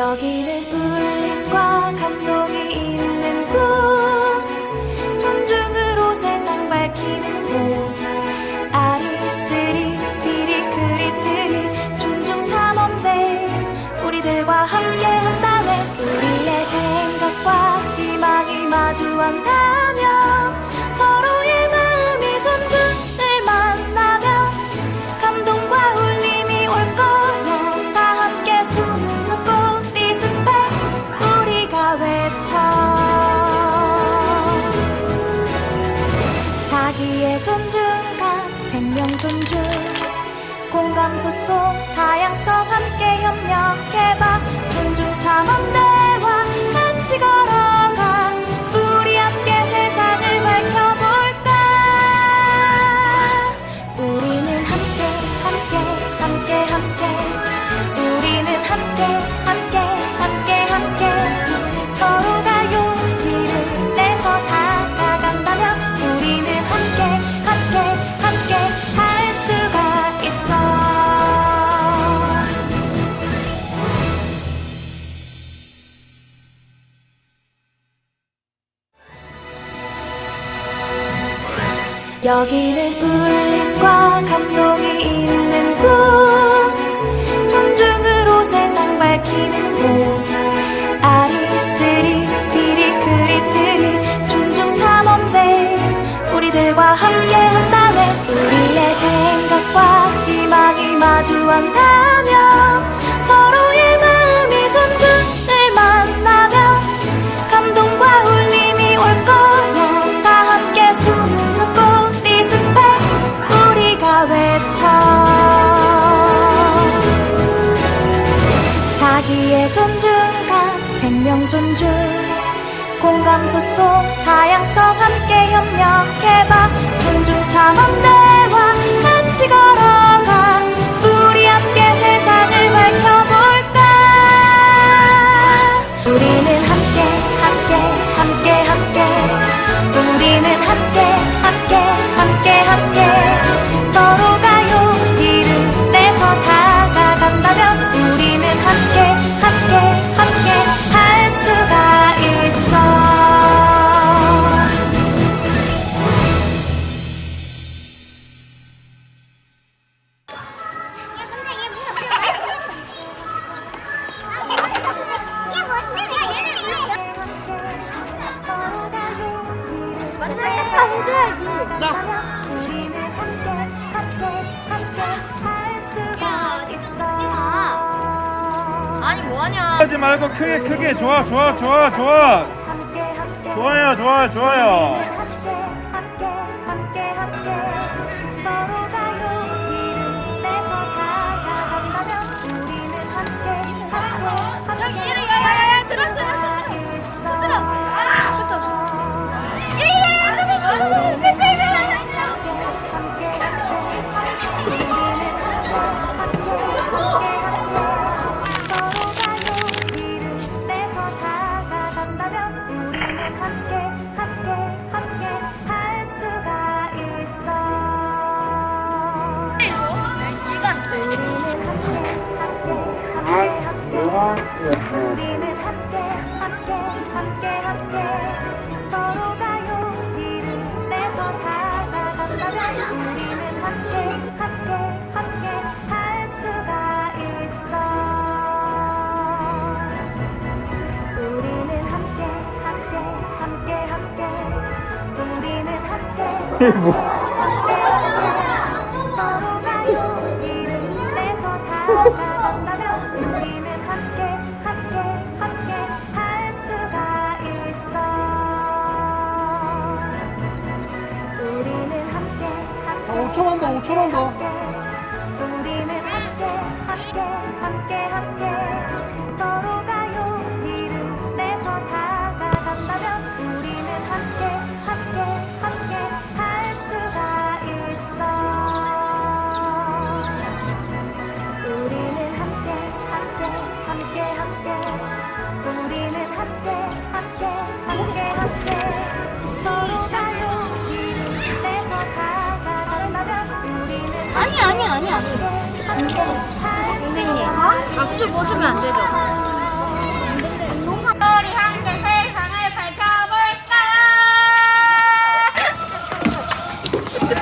여기는 울림과 감동 공감 소통 다양성 함께 협력해봐. 존중 탐험 대화 같이 걸어 여기는 울림과 감동이 있는 곳. 존중으로 세상 밝히는 곳. 공감 소통 다양성 함께 협력해봐. 존중 탐험 대화 같이 걸어. 나. 아니 뭐하냐? 하지 말고 크게 크게 좋아 좋아 좋아 좋아 좋아요 좋아요 좋아요 뭐. 자, 5초만 더, 5초만 더. 아니. 선생님. 박수 벗으면 안 되죠.